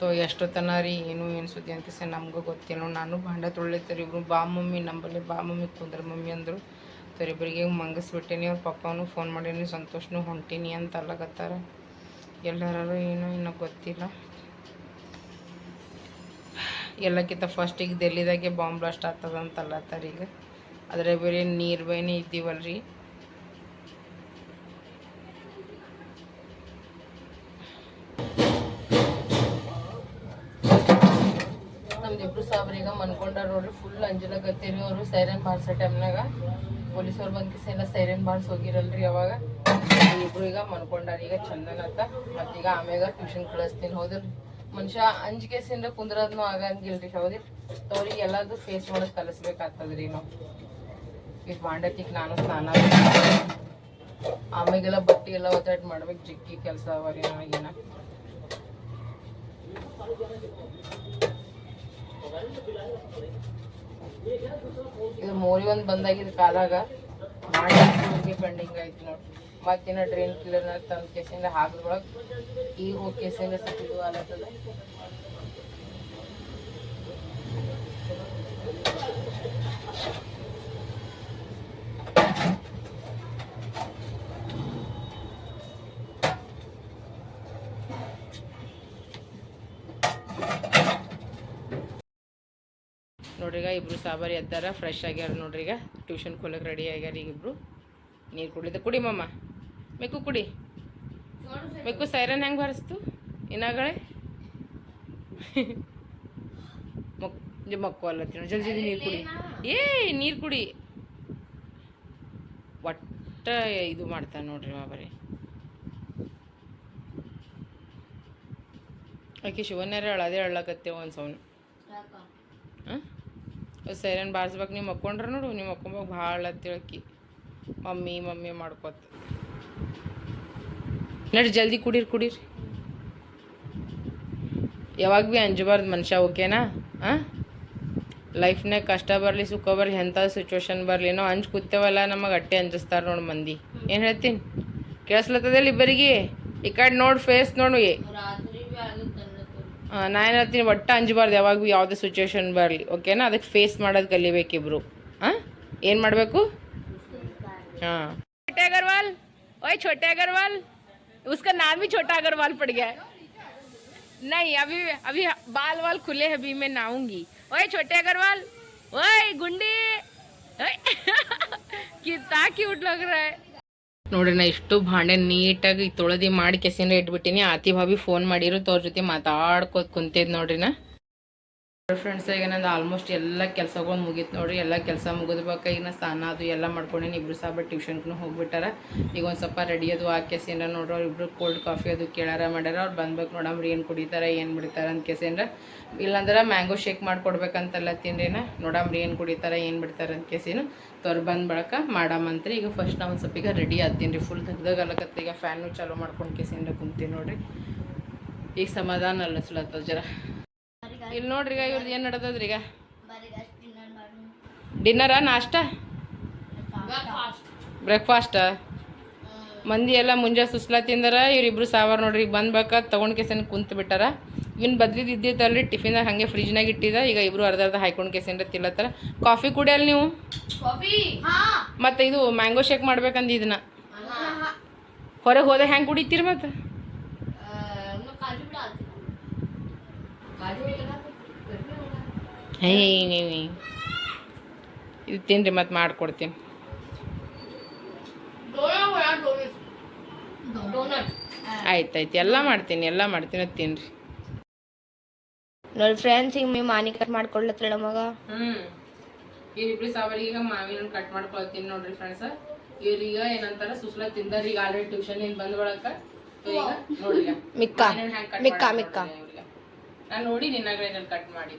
ತೋ ಎಷ್ಟೊತ್ತನ ರೀ, ಏನು ಏನು ಸುದ್ದಿ ಅಂತ ಸರ್ ನಮಗೂ ಗೊತ್ತಿಲ್ಲ. ನಾನು ಭಾಂಡ ತೊಳಿತಾರೆ ಇವರು ಬಾ ಮಮ್ಮಿ, ನಂಬಲ್ಲಿ ಬಾ ಮಮ್ಮಿ, ಕುಂದ್ರ ಮಮ್ಮಿ ಅಂದರು. ಇಬ್ಬರಿಗೆ ಮಂಗಿಸ್ಬಿಟ್ಟೀನಿ, ಅವ್ರ ಪಪ್ಪನೂ ಫೋನ್ ಮಾಡೀನಿ, ಸಂತೋಷನೂ ಹೊಂಟೀನಿ ಅಂತ ಅಲ್ಲಕತ್ತಾರ ಎಲ್ಲರೂ ಏನೋ ಇನ್ನೂ ಗೊತ್ತಿಲ್ಲ. ಎಲ್ಲಕ್ಕಿಂತ ಫಸ್ಟಿಗೆ ದೆಲ್ಲಿದಾಗೆ ಬಾಂಬ್ ಬ್ಲಾಸ್ಟ್ ಆಗ್ತದ ಅಂತ ಅಲ್ಲತ್ತಾರ ಈಗ ಅದ್ರ ಬೇರೆ ನೀರು, ಬೈನೇ ಇದ್ದೀವಲ್ರಿ. ಮನ್ಕೊಂಡಾರ ನೋಡ್ರಿ ಫುಲ್ ಅಂಜಲಕತ್ತೀರಿ ಅವರು ಸೈರನ್ ಬಾರ್ಸೋ ಟೈಮ್ನಾಗ ಪೊಲೀಸವ್ರು ಬಂದು ಎಲ್ಲ ಸೈರನ್ ಬಾರ್ಸ್ ಹೋಗಿರಲ್ರಿ ಅವಾಗ. ಇಬ್ರು ಈಗ ಮನ್ಕೊಂಡಾರ ಈಗ ಚಂದನತ್ತ ಮತ್ತೀಗ ಆಮ್ಯಾಗ ಟ್ಯೂಷನ್ ಕಳಿಸ್ತೀನಿ, ಹೋದ್ರಿ? ಮನುಷ್ಯ ಅಂಜಿಕೆಸಿಂದ ಕುಂದ್ರದ್ನು ಆಗಂಗಿಲ್ರಿ, ಹೌದ್ರಿ? ಅವ್ರಿಗೆ ಎಲ್ಲಾದ್ರು ಫೇಸ್ ಮಾಡೋದು ಕಲಿಸ್ಬೇಕಾಗ್ತದ್ರಿ ನಾವು ಈಗ ಬಾಂಡತಿಕ್ ನಾನು ಸ್ನಾನ. ಆಮ್ಯಾಗೆಲ್ಲ ಬಟ್ಟೆ ಎಲ್ಲ ಒತ್ತಾಟ ಮಾಡ್ಬೇಕು ಜಿಕ್ಕಿ ಕೆಲಸ ಅವರಿ ನನಗೇನ ಇದು ಮೋರಿ ಒಂದು ಬಂದಾಗಿದ್ದ ಕಾಲಾಗ. ಮಾಡಿ ಪೆಂಡಿಂಗ್ ಆಯ್ತು ನೋಡಿ. ಮತ್ತಿನ ಡ್ರೈನ್ ಕ್ಲೀನರ್ ತಂದು ಕೇಸಿಂದ ಹಾಕಿದ್ರೊಳಗೆ ಈಗ ಹೋಗಿ ಕೇಸಿಂದ ಸತ್ತಿದ್ದು ಆಲತ್ತದ ನೋಡ್ರಿ ಈಗ ಇಬ್ರು ಸಾಬಾರಿ ಎದ್ದಾರ ಫ್ರೆಶ್ ಆಗ್ಯಾರ ನೋಡ್ರಿ ಈಗ ಟ್ಯೂಷನ್ ಕೊಲಕ್ಕೆ ರೆಡಿ ಆಗ್ಯಾರ ಈಗ ಇಬ್ರು. ನೀರು ಕುಡಿದ ಕುಡಿ ಮಮ್ಮ ಮೆಕ್ಕು ಕುಡಿ. ಮೆಕ್ಕು ಸೈರನ್ ಹೆಂಗೆ ಬಾರಿಸ್ತು? ಇನ್ನಾಗಳೆ ಮಕ್ ಮಕ್ಕು ಅಲ್ಲ ಜಲ್ದಿ ಜಲ್ದಿ ನೀರು ಕುಡಿ. ಏ, ನೀರು ಕುಡಿ. ಒಟ್ಟ ಇದು ಮಾಡ್ತಾನೆ ನೋಡ್ರಿ ಮಾ ಬರೀ. ಆಕೆ ಶಿವನ್ಯಾರ ಅಳದೇ ಅಳ್ಳಕತ್ತೇವ ಒಂದು ಸೌನ್. ಸೈರನ್ ಬಾರಿಸ್ಬೇಕು ನೀವು ಮಕ್ಕೊಂಡ್ರೆ ನೋಡು ನೀವು ಮಕ್ಕೊಂಬಾಗ ಭಾಳ ತಿಳ್ಕಿ. ಮಮ್ಮಿ ಮಮ್ಮಿ ಮಾಡ್ಕೊತ. ನಡಿ ಜಲ್ದಿ ಕುಡೀರಿ ಕುಡೀರಿ. ಯಾವಾಗ ಭೀ ಅಂಜಬಾರ್ದು ಮನುಷ್ಯ, ಓಕೆನಾ? ಹಾಂ ಲೈಫ್ನಾಗ ಕಷ್ಟ ಬರಲಿ, ಸುಖ ಬರಲಿ, ಎಂಥ ಸಿಚುವೇಶನ್ ಬರಲಿ, ನಾವು ಅಂಜು ಕೂತೇವಲ್ಲ, ನಮಗೆ ಅಟ್ಟೆ ಅಂಜಿಸ್ತಾರೆ ನೋಡಿ ಮಂದಿ. ಏನು ಹೇಳ್ತೀನಿ? ಕೇಳಿಸ್ಲತ್ತದಲ್ಲಿ ಇಬ್ಬರಿಗೆ? ಈ ಕಡೆ ನೋಡಿ, ಫೇಸ್ ನೋಡು ನಾ ಏನು ಹೇಳ್ತೀನಿ ಒಟ್ಟು ಅಂಜಬಾರ್ದು ಯಾವಾಗ ಭೀ ಯಾವುದೇ ಸಿಚುವೇಶನ್ ಬರಲಿ ಓಕೆನಾ ಅದಕ್ಕೆ ಫೇಸ್ ಮಾಡೋದು ಕಲಿಬೇಕಿಬ್ರು ಹಾಂ ಏನು ಮಾಡಬೇಕು हाँ छोटे अग्रवाल ओए छोटे अग्रवाल उसका नाम ही छोटा अग्रवाल पड़ गया है। नहीं अभी अभी बाल वाल खुले हैं अभी मैं नहाऊंगी ओए छोटे अग्रवाल ओए गुंडी ओए कितना क्यूट लग रहा है ನೋಡ್ರಿ ನಾ ಇಷ್ಟು ಭಾಂಡೆ ನೀಟಾಗಿ ತೊಳೆದಿ ಮಾಡಿ ಕೆಸಿನ ಇಟ್ಬಿಟ್ಟಿನಿ. ಆತಿ ಭಾವಿ ಫೋನ್ ಮಾಡಿರು, ತೋರ್ ಜೊತೆ ಮಾತಾಡ್ಕೋತ ಕುಂತಿದ್ ನೋಡ್ರಿ ಫ್ರೆಂಡ್ಸ್ ಈಗ ನಂದು ಆಲ್ಮೋಸ್ಟ್ ಎಲ್ಲ ಕೆಲಸಗಳು ಮುಗೀತು ನೋಡ್ರಿ. ಎಲ್ಲ ಕೆಲಸ ಮುಗಿದ್ಬೇಕು ಈಗ ಸ್ನಾನ ಅದು ಎಲ್ಲ ಮಾಡ್ಕೊಂಡೇನಿ. ಇಬ್ರು ಬಟ್ ಟ್ಯೂಷನ್ಗೂ ಹೋಗ್ಬಿಟ್ಟಾರ. ಈಗ ಒಂದು ಸ್ವಲ್ಪ ರೆಡಿ ಅದು ಹಾಕ್ಯಸೇನ ನೋಡ್ರಿ ಅವ್ರು ಇಬ್ರು ಕೋಲ್ಡ್ ಕಾಫಿ ಅದು ಕೇಳಾರ ಮಾಡ್ಯಾರ. ಅವ್ರು ಬಂದ್ಬೇಕು ನೋಡಮ್ರಿ ಏನು ಕುಡಿತಾರೆ, ಏನು ಬಿಡ್ತಾರ ಅಂತ ಕೇಸೇನ್ರ ಇಲ್ಲಾಂದ್ರೆ ಮ್ಯಾಂಗೋ ಶೇಕ್ ಮಾಡ್ಕೊಡ್ಬೇಕಂತಲ್ಲ ತಿನ್ರಿನ ನೋಡಮ್ರಿ ಏನು ಕುಡಿತಾರೆ, ಏನು ಬಿಡ್ತಾರೆ ಅಂತ ಕೇಸಿನ ತೊರ್ ಬಂದ್ ಬಳಕ ಮಾಡಾಮಂತ್ರಿ ಈಗ ಫಸ್ಟ್ ನಾವು ಒಂದು ಸ್ವಲ್ಪ ಈಗ ರೆಡಿ ಆತೀನಿ ಫುಲ್ ತೆಗ್ದಾಗ ಅಲ್ಲಕತ್ತ ಈಗ ಫ್ಯಾನು ಚಾಲೂ ಮಾಡ್ಕೊಂಡು ಕೇಸಿಂದ ಕುಂತೀನಿ ನೋಡ್ರಿ. ಈಗ ಸಮಾಧಾನ ಅಲ್ಲಸ್ಲತ್ತದ ಜರ. ಇಲ್ಲಿ ನೋಡ್ರಿ ಈಗ ಇವ್ರದ್ದು ಏನು ನಡೆದದ್ರಿ ಈಗ? ಡಿನ್ನರ ನಾಷ್ಟ? ಬ್ರೇಕ್ಫಾಸ್ಟ್ ಮಂದಿ ಎಲ್ಲ ಮುಂಜಾ ಸುಸ್ಲಾ ತಿಂದಾರ ಇವ್ರಿಬ್ರು ಸಾವಾರ ನೋಡ್ರಿ ಈಗ ಬಂದ್ಬೇಕ ತಗೊಂಡ್ ಕೇಸನ್ ಕುಂತ ಬಿಟ್ಟಾರ. ಇವ್ನ ಬದ್ಲಿದ್ ಇದ್ದಿತ್ತಲ್ರಿ ಟಿಫಿನಾಗ ಹಾಗೆ ಫ್ರಿಜ್ನಾಗ ಇಟ್ಟಿದ ಈಗ ಇಬ್ರು ಅರ್ಧ ಅರ್ಧ ಹಾಕೊಂಡು ಕೇಸನ್ರ ತಿಲ್ಲತ್ತಾರ ಕಾಫಿ ಕುಡಿಯಲ್ಲ ನೀವು? ಕಾಫಿ ಮತ್ತೆ ಇದು ಮ್ಯಾಂಗೋ ಶೇಕ್ ಮಾಡ್ಬೇಕಂದ ಇದನ್ನ ಹೊರಗೆ ಹೋದ ಹೆಂಗೆ ಕುಡಿತೀರಿ ಮತ್ತೆ? ಹೇ ಇದು ತಿನ್ರಿ ಮತ್ತೆ ಮಾಡ್ಕೊಡ್ತೀನಿ. ಡೋನಟ್ ಆಯ್ತಾಯ್ತು ಎಲ್ಲ ಮಾಡ್ತೀನಿ ಎಲ್ಲ ಮಾಡ್ತೀನಿ. ಅದು ತಿನ್ರಿ. ನೋಡಿ ಫ್ರೆಂಡ್ಸ್ ಈಗ ಮೇ ಮಾನಿ ಕಟ್ ಮಾಡ್ಕೊಡ್ಲತ್ರ ನಮಗ ಹ್ಮ್. ಇವ್ರಿಬ್ರು ಸಾವರಿಗೆ ಈಗ ಮಾವಿನ ಕಟ್ ಮಾಡ್ಕೊಳ್ತೀನಿ ನೋಡ್ರಿ ಫ್ರೆಂಡ್ಸ್ ಇವ್ರೀಗ ಏನಂತಾರ ಸುಸ್ಲ ತಿಂದಾರ ಈಗ ಆಲ್ರೆಡಿ ಟ್ಯೂಷನ್ ಏನ್ ಬಂದ್ ಬಳಕ ಈಗ ಮಿಕ್ಕ ಮಿಕ್ಕ ಮಿಕ್ಕ. ನಾನು ನೋಡಿ ನಿನ್ನಾಗ ಏನಾರು ಕಟ್ ಮಾಡಿ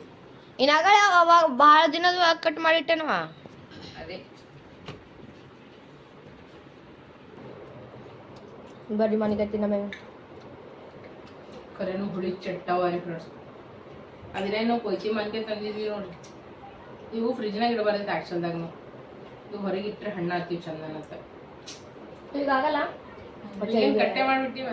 ಇನ್ನಾಗಲೇ ಅವಾಗ ಭಾಳ ದಿನದ ಕಟ್ ಮಾಡಿಟ್ಟನವ? ಅದೇ. ಬರ್ರಿ ಮಾನಿ ಕಟ್ಟಿ ನಮಗೆ ಕರೆನು ಹುಳಿ ಚಟ್ಟವ ಫ್ರೆಂಡ್ಸ್ ಅದಿನೇ ನಾವು ಕೊಯ್ಚಿ ಮನ್ಕೆ ತಂದಿದ್ವಿ ನೋಡ್ರಿ. ಇವು ಫ್ರಿಜ್ನಾಗ ಇಡಬಾರ್ದು ಆ್ಯಕ್ಷನ್ದಾಗ ನಾವು ಇವು ಹೊರಗೆ ಇಟ್ಟರೆ ಹಣ್ಣು ಹಾಕ್ತೀವಿ ಚಂದನ ಅಂತ ಈಗಾಗಲ್ಲ ಕಟ್ಟೆ ಮಾಡ್ಬಿಟ್ಟಿವ?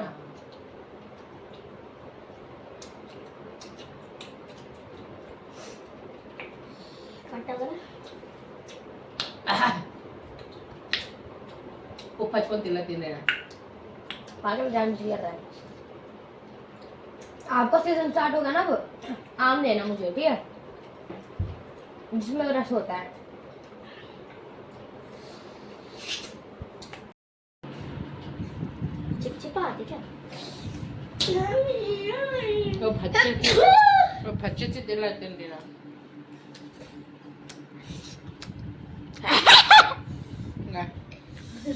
ಉಪ್ಪು ಹಚ್ಕೊಂತಿಲ್ಲ ತಿಂದೆ ನಾ. पागल जान जी कर रहा है आपका सीजन स्टार्ट होगा ना अब आम देना मुझे ठीक है जिसमें रस होता है चिपचिपा आती क्या ಒಬ್ಬ ಹಚ್ಚಿ ಒಬ್ಬ ಹಚ್ಚಿತ್ತಿಲ್ಲ ತಿಂದಿ ನಾ ಹಿಂಗ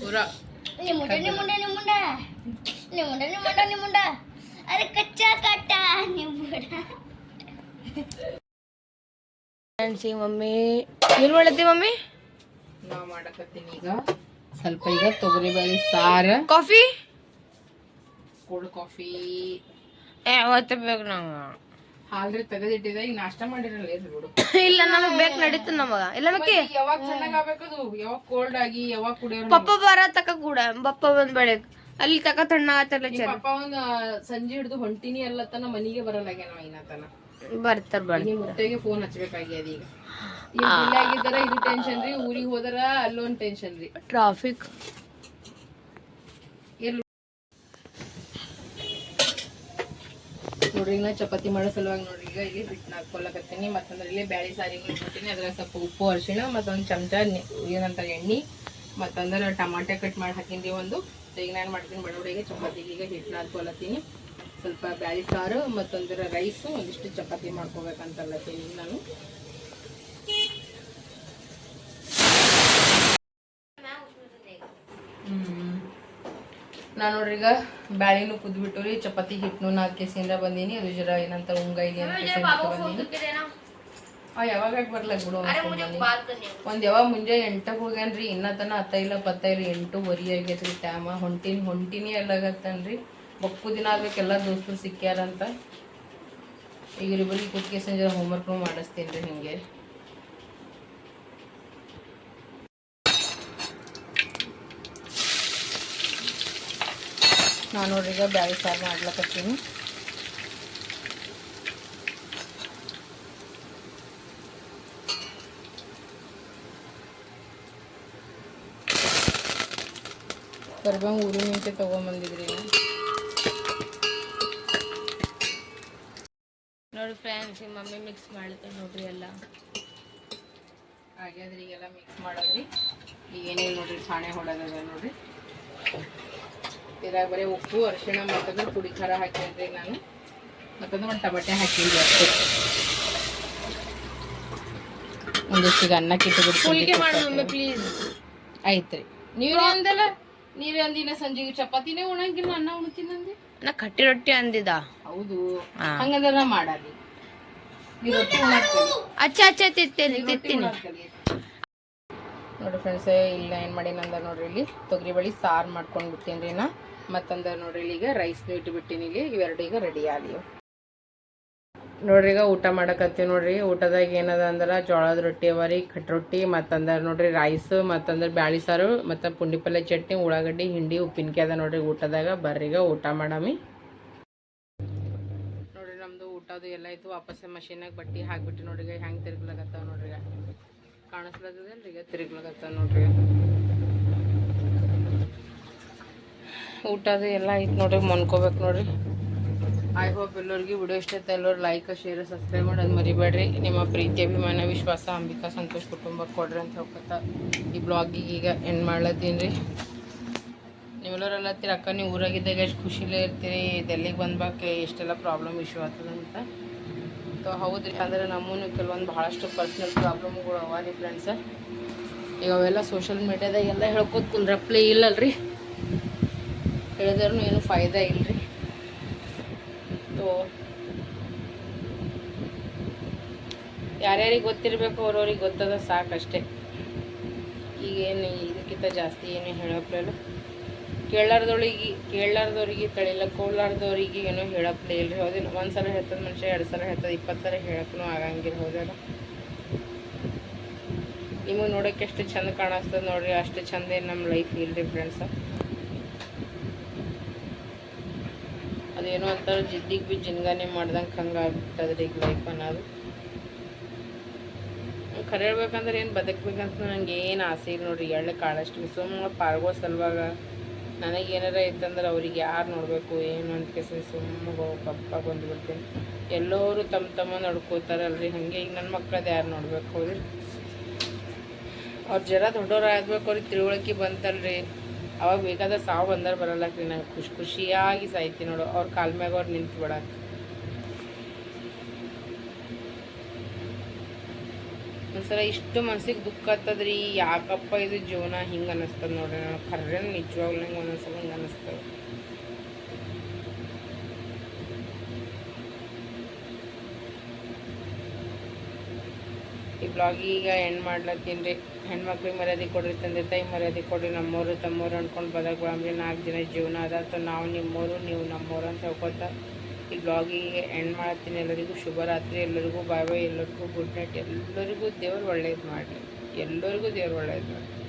ಪೂರ. ನಿಮುಂಡ ನಿಮುಂಡ ನಿಮುಂಡ ನಿಮುಂಡ ಅರೆ ಕಚ್ಚಾ ಕಾಟ ನಿಮುಂಡ ಫ್ರೆಂಡ್ಸ್ ಮಮ್ಮಿ. ಏನು ಮಾಡತ್ತಿ ಮಮ್ಮಿ? ನಾ ಮಾಡಕತ್ತೀನಿ ಈಗ. ಸ್ವಲ್ಪ ಈಗ ತೊಗರಿ ತೊಗರಿಬೇಳೆ ಸಾರು. ಕಾಫಿ ಕೋಲ್ಡ್ ಕಾಫಿ ಯಾವತ್ತು ಬೇಕು ನಾವು ಹಾಲ್ರಿ ತೆಗೆದಿಟ್ಟಿದೆ ಈಗ ನಾಷ್ಟ ಮಾಡಿರಲ್ಲ ಬಿಡು. <coughs> ಇಲ್ಲ ನಮಗೆ ಬೇಕು ನಡೀತು ನಮಗ. ಇಲ್ಲ ಮಕ್ಕಿ ಯಾವಾಗ ಚೆನ್ನಾಗ್ ಆಗ್ಬೇಕದು ಯಾವಾಗ ಕೋಲ್ಡ್ ಆಗಿ ಯಾವಾಗ ಕುಡಿಯೋರು ಪಪ್ಪ ಬರ ತಕ ಕೂಡ ಪಪ್ಪ ಬಂದ್ ಬೆಳಗ್ ಅಲ್ಲಿ ತಕ ತಣ್ಣಗಾತಲ್ಲ ನಿಮ್ಮ ಪಪ್ಪ ಒಂದ್ ಸಂಜೆ ಹಿಡಿದು ಹೊಂಟಿನಿ ಅಲ್ಲತನ ಮನಿಗೆ ಬರಲ್ಲಾಗ್ಯಾನ ಇನ್ನತನ ಬರ್ತಾರ ಬರ್ ನಿಮ್ ಮುಟ್ಟೆಗೆ ಫೋನ್ ಹಚ್ಬೇಕಾಗ್ಯದ ಈಗ. ಈಗ ಇಲ್ಲೇ ಆಗಿದ್ದಾರ ಇದು ಟೆನ್ಷನ್ ರೀ ಊರಿಗೆ ಹೋದರ ಅಲ್ಲೊಂದ್ ಟೆನ್ಷನ್ ರೀ. ಟ್ರಾಫಿಕ್ ನೋಡ್ರಿ ನಾ ಚಪಾತಿ ಮಾಡೋ ಸಲುವಾಗಿ ನೋಡ್ರಿ, ಈಗ ಇಲ್ಲಿ ಹಿಟ್ಟು ಹಾಕೊಳಕತ್ತೀನಿ ಮತ್ತಂದ್ರೆ ಇಲ್ಲಿ ಬ್ಯಾಳಿ ಸಾರಿಗೆ ಇಟ್ಬಿಟ್ಟಿನಿ ಅದ್ರಾಗ ಸ್ವಲ್ಪ ಉಪ್ಪು, ಅರಿಶಿಣ, ಮತ್ತೊಂದು ಚಮಚ ಏನಂತ ಎಣ್ಣೆ, ಮತ್ತಂದ್ರೆ ಟಮಾಟೆ ಕಟ್ ಮಾಡಿ ಹಾಕಿನಿ ಒಂದು. ಈಗ ನಾನು ಮಾಡ್ತೀನಿ ಬಡವಡಿಗೆ ಚಪಾತಿಗೆ ಈಗ ಹಿಟ್ಟು ಹಾಕೊಳತ್ತೀನಿ ಸ್ವಲ್ಪ ಬ್ಯಾಳಿ ಸಾರು, ಮತ್ತೊಂದ್ರೆ ರೈಸು ಒಂದಿಷ್ಟು ಚಪಾತಿ ಮಾಡ್ಕೋಬೇಕಂತಲ್ಲತ್ತೀನಿ ನಾನು. ನಾನು ನೋಡ್ರಿ ಈಗ ಬ್ಯಾಳಿನೂ ಕುದ್ಬಿಟ್ಟು ರೀ ಚಪಾತಿ ಹಿಟ್ಟು ನಾಲ್ಕು ಕೆಸಿಂದ ಬಂದೀನಿ ಅದು ಜರ ಏನಂತ ಉಂಗ ಇದೆ ಅಂತ ಆ ಯಾವಾಗ ಬರ್ಲಕ್ ಬಿಡು. ಒಂದ್ ಯಾವಾಗ ಮುಂಜಾನೆ ಎಂಟಕ್ಕೆ ಹೋಗ್ಯಾನ್ರಿ ಇನ್ನ ತನ ಹತ್ತ ಇಲ್ಲ ಪತ್ತ ಇಲ್ಲ ಎಂಟೂವರೆ ಆಗೈತ್ರಿ ಟ್ಯಾಮ ಹೊಂಟಿನ ಹೊಂಟಿನಿ ಎಲ್ಲಾಗತ್ತನ್ರಿ ಬಕ್ಕು ದಿನ ಆಗ್ಬೇಕು ಎಲ್ಲ ದೋಸ್ತರು ಸಿಕ್ಕ್ಯಾರಂತ ಈಗ ಇಬ್ಬರಿಗೆ ಕುತ್ಕೇಸನ್ ಜರ ಹೋಮ್ವರ್ಕ್ನು ಮಾಡಿಸ್ತೀನಿ ರೀ ಹಿಂಗೆ ನಾನು ನೋಡ್ರಿ ಈಗ ಬ್ಯಾಳಿ ಸಾರು ಮಾಡ್ಲಕತ್ತೀನಿ. ಕರ್ಬೇವು ಊರಿನ ನಿಂತೆ ತೊಗೊಂಬಂದಿದ್ರಿ ನೋಡಿ ಫ್ರೆಂಡ್ಸ್ ನಿಮ್ಮ ಮಮ್ಮಿ ಮಿಕ್ಸ್ ಮಾಡುತ್ತೆ ನೋಡ್ರಿ ಎಲ್ಲ. ಹಾಗಾದ್ರೆ ಈಗೆಲ್ಲ ಮಿಕ್ಸ್ ಮಾಡೋದ್ರಿ. ಈಗ ಏನೇನು ನೋಡ್ರಿ ಸಾಣೆ ಹೊಡೋದದ ನೋಡ್ರಿ. ಇದ್ರಾಗ ಬರೀ ಉಪ್ಪು ಅರಿಶಿಣ ಮತ್ತಂದ್ರೆ ಪುಡಿ ಖಾರ ಹಾಕಿದ್ರಿ ನಾನು ಮತ್ತಂದ್ರೆ ಒಂದು ಟಮಾಟೆ ಹಾಕಿದ್ವಿ ಅಷ್ಟೇ. ಒಂದಿಷ್ಟು ಅನ್ನಕ್ಕೆ ಮಾಡು ಇಟ್ಟು ಪ್ಲೀಸ್ ಆಯ್ತ್ರಿ. ನೀವೇ ಅಂದಲ್ಲ? ನೀವೇ ಅಂದಿನ ಸಂಜೆಗೆ ಚಪಾತಿನೇ ಉಣಂಗಿಲ್ಲ ಅನ್ನ ಉಣ್ತೀನಂದಿ ನಾ ಕಟ್ಟಿ ರೊಟ್ಟಿ ಅಂದಿದ. ಹೌದು. ಹಂಗಂದ್ರೆ ನಾ ಉಣ್ಣಾಕ್ತೀರಿ. ಅಚ್ಚ ಅಚ್ಚ ತಿತ್ತೇನೆ ತಿತ್ತೀನಿ. ನೋಡಿ ಫ್ರೆಂಡ್ಸ್ ಇಲ್ಲ ಏನ್ ಮಾಡಿನಂದ ನೋಡ್ರಿ ಇಲ್ಲಿ. ತೊಗರಿ ಬಳಿ ಸಾರ್ ಮಾಡ್ಕೊಂಡು ರೀ ನಾ. ಮತ್ತಂದ ನೋಡ್ರಿ, ಈಗ ರೈಸ್ನು ಇಟ್ಬಿಟ್ಟಿನಿ ಇಲ್ಲಿ, ಇವೆರಡು ಈಗ ರೆಡಿ ಆಗಿ ನೋಡ್ರಿ, ಈಗ ಊಟ ಮಾಡಕತ್ತೀವಿ ನೋಡ್ರಿ, ಊಟದಾಗ ಏನದ ಅಂದ್ರೆ ಜೋಳದ ರೊಟ್ಟಿ ಅವ ರೀ, ಕಟ್ ರೊಟ್ಟಿ, ಮತ್ತಂದ್ರೆ ನೋಡ್ರಿ ರೈಸ್ ಮತ್ತಂದ್ರೆ ಬ್ಯಾಳಿ ಸಾರು, ಮತ್ತು ಪುಂಡಿ ಪಲ್ಯ ಚಟ್ನಿ, ಉಳ್ಳಾಗಡ್ಡಿ, ಹಿಂಡಿ, ಉಪ್ಪಿನಕಾಯಿ ಅದ ನೋಡ್ರಿ ಊಟದಾಗ. ಬರ್ರೀಗ ಊಟ ಮಾಡಮಿ. ನೋಡ್ರಿ, ನಮ್ದು ಊಟದು ಎಲ್ಲ ಆಯ್ತು, ವಾಪಸ್ ಮಷೀನಾಗ ಬಟ್ಟೆ ಹಾಕ್ಬಿಟ್ಟು ನೋಡ್ರಿ ಹೆಂಗೆ ತಿರ್ಗ್ಲಾಗತ್ತಾವ ನೋಡ್ರಿ ಕಾಣಿಸ್ಲಾಗದಲ್ರಿ ಈಗ ನೋಡ್ರಿ ಊಟದು ಎಲ್ಲ ಐತೆ ನೋಡ್ರಿ ಮೊನ್ಕೋಬೇಕು ನೋಡ್ರಿ. ಐ ಹೋಪ್ ಎಲ್ಲರಿಗೂ ವಿಡಿಯೋ ಇಷ್ಟ ಐತೆ ಎಲ್ಲರೂ ಲೈಕ್ ಶೇರ್ ಸಬ್ಸ್ಕ್ರೈಬ್ ಮಾಡೋದು ಮರಿಬೇಡ್ರಿ. ನಿಮ್ಮ ಪ್ರೀತಿ, ಅಭಿಮಾನ, ವಿಶ್ವಾಸ, ಅಂಬಿಕಾ, ಸಂತೋಷ್ ಕುಟುಂಬಕ್ಕೆ ಕೊಡ್ರಿ ಅಂತ ಹೇಳ್ಕೊತ ಈ ಬ್ಲಾಗಿಗೆ ಈಗ ಎಂಡ್ ಮಾಡ್ಲತ್ತೀನಿ. ರೀ ನೀವೆಲ್ಲರಲ್ಲತ್ತೀರಿ ಅಕ್ಕ, ನೀವು ಊರಾಗಿದ್ದಾಗ ಎಷ್ಟು ಖುಷಿಲೇ ಇರ್ತೀರಿ? ಡೆಲ್ಲಿಗೆ ಬಂದ್ಬಾಕೆ ಎಷ್ಟೆಲ್ಲ ಪ್ರಾಬ್ಲಮ್ ಇಶ್ಯೂ ಆಗ್ತದೆ ಅಂತ. ಸೊ ಹೌದ್ರಿ. ಅಂದರೆ ನಮ್ಮೂ ಕೆಲವೊಂದು ಭಾಳಷ್ಟು ಪರ್ಸ್ನಲ್ ಪ್ರಾಬ್ಲಮ್ಗಳು ಅವ ರೀ ಫ್ರೆಂಡ್ಸ ಈಗ ಅವೆಲ್ಲ ಸೋಷಿಯಲ್ ಮೀಡ್ಯಾದಾಗ ಎಲ್ಲ ಹೇಳ್ಕೊತ ಕುಂದ್ರಪ್ಲೇ ಇಲ್ಲಲ್ರಿ. ಹೇಳಿದ್ರೂ ಏನು ಫಾಯ್ದಾ ಇಲ್ರಿ. ತೋ, ಯಾರ್ಯಾರಿಗೆ ಗೊತ್ತಿರಬೇಕು ಅವ್ರವ್ರಿಗೆ ಗೊತ್ತದ ಸಾಕಷ್ಟೇ. ಈಗೇನು ಇದಕ್ಕಿಂತ ಜಾಸ್ತಿ ಏನು ಹೇಳಪ್ಲಲ್ಲ ಕೇಳಾರ್ದೊಳಿಗೆ ಕೇಳಾರ್ದವ್ರಿಗೆ ತಳಿಲ್ಲ ಕೋಲಾರ್ದವ್ರಿಗೆ ಏನೋ ಹೇಳಪ್ಲೇ ಇಲ್ರಿ. ಹೌದಿಲ್ಲ ಒಂದು ಸಲ ಹೇಳ್ತದ ಮನುಷ್ಯ, ಎರಡು ಸಲ ಹೇಳ್ತದ ಇಪ್ಪತ್ತು ಸಲ ಹೇಳಕ್ಕೂ ಆಗಂಗಿಲ್ಲ ಹೌದಲ್ಲ ನಿಮಗೆ ನೋಡೋಕೆ ಎಷ್ಟು ಚಂದ ಕಾಣಿಸ್ತದೆ ನೋಡ್ರಿ, ಅಷ್ಟು ಚಂದ ಏನು ನಮ್ಮ ಲೈಫ್ ಇಲ್ರಿ ಫ್ರೆಂಡ್ಸ ಅದೇನೋ ಅಂತಾರೆ ಜಿದ್ದಿಗೆ ಬಿ ಜಿನ್ಗಾನೆ ಮಾಡ್ದಂಗೆ ಹಂಗೆ ಆಗ್ಬಿಟ್ಟದ್ರಿ ಈಗ ಲೈಫ್ ಅನ್ನೋದು. ಖರೆ ಹೇಳ್ಬೇಕಂದ್ರೆ ಏನು ಬದುಕ್ಬೇಕಂತ ನಂಗೆ ಏನು ಆಸೆ ಇಲ್ಲ ನೋಡ್ರಿ, ಎಳ್ಳೆ ಕಾಳಷ್ಟು ಸುಮ್ಮನೆ ಪಾರ್ಗೋ ಸಲುವಾಗ ನನಗೆ ಏನಾರ ಇತ್ತಂದ್ರೆ ಅವ್ರಿಗೆ ಯಾರು ನೋಡಬೇಕು, ಏನು ಅಂತ ಕೇಸರಿ ಸುಮ್ಮನೆ ಕಪ್ಪ ಬಂದುಬಿಡ್ತೀನಿ ಎಲ್ಲರೂ ತಮ್ಮ ತಮ್ಮ ನಡ್ಕೋತಾರಲ್ರಿ, ಹಾಗೆ ಈಗ ನನ್ನ ಮಕ್ಕಳದ್ದು ಯಾರು ನೋಡಬೇಕು ಅವ್ರಿ? ಅವ್ರು ಜರ ದೊಡ್ಡವ್ರು ಆಗ್ಬೇಕು ಅವ್ರಿಗೆ ತಿಳುವಳಿಕೆ ಬಂತಲ್ರಿ. ಅವಾಗ ಬೇಕಾದ ಸಾವು ಬಂದ್ರೆ ಬರಲ್ಲಕ್ರಿ ನಂಗೆ. ಖುಷಿ ಖುಷಿಯಾಗಿ ಸಾಯ್ತಿ ನೋಡು. ಅವ್ರ ಕಾಲ್ ಮ್ಯಾಗ ಅವ್ರು ನಿಂತು ಬಿಡಕ್ಕೆ ಒಂದ್ಸಲ ಇಷ್ಟು ಮನ್ಸಿಗೆ ದುಃಖ ಆಗ್ತದ್ರಿ ಯಾಕಪ್ಪ ಇದು ಜೀವನ ಹಿಂಗೆ ಅನ್ನಿಸ್ತದೆ ನೋಡ್ರಿ. ನಾನು ಖರ್ರೆ ನಿಜವಾಗ್ಲೂ ನಂಗೆ ಒಂದೊಂದ್ಸಲ ಹಿಂಗೆ ಅನ್ನಿಸ್ತದೆ. ಬ್ಲಾಗ್ ಈಗ ಹೆಣ್ಣು ಮಾಡ್ಲತ್ತೀನಿ ರೀ. ಹೆಣ್ಮಕ್ಳಿಗೆ ಮರ್ಯಾದೆ ಕೊಡ್ರಿ ತಂದೆ ತಾಯಿ ಮರ್ಯಾದೆ ಕೊಡ್ರಿ ನಮ್ಮವರು ತಮ್ಮವ್ರು ಅಂದ್ಕೊಂಡು ಬದಕ್ಬಿಡಮ್ರಿ ನಾಲ್ಕು ದಿನ ಜೀವನ ಅದ. ಅಥವಾ ನಾವು ನಿಮ್ಮವರು ನೀವು ನಮ್ಮೂರು ಅಂತ ಹೇಳ್ಕೊತ ಈ ಬ್ಲಾಗಿಗೆ ಹೆಣ್ಣು ಮಾಡ್ತೀನಿ ಎಲ್ಲರಿಗೂ ಶುಭರಾತ್ರಿ. ಎಲ್ಲರಿಗೂ ಬಾಯ್ ಬಾಯ್ ಎಲ್ಲರಿಗೂ ಗುಡ್ ನೈಟ್ ಎಲ್ಲರಿಗೂ ದೇವ್ರು ಒಳ್ಳೇದು ಮಾಡಲಿ. ಎಲ್ಲರಿಗೂ ದೇವ್ರು ಒಳ್ಳೇದು ಮಾಡಲಿ.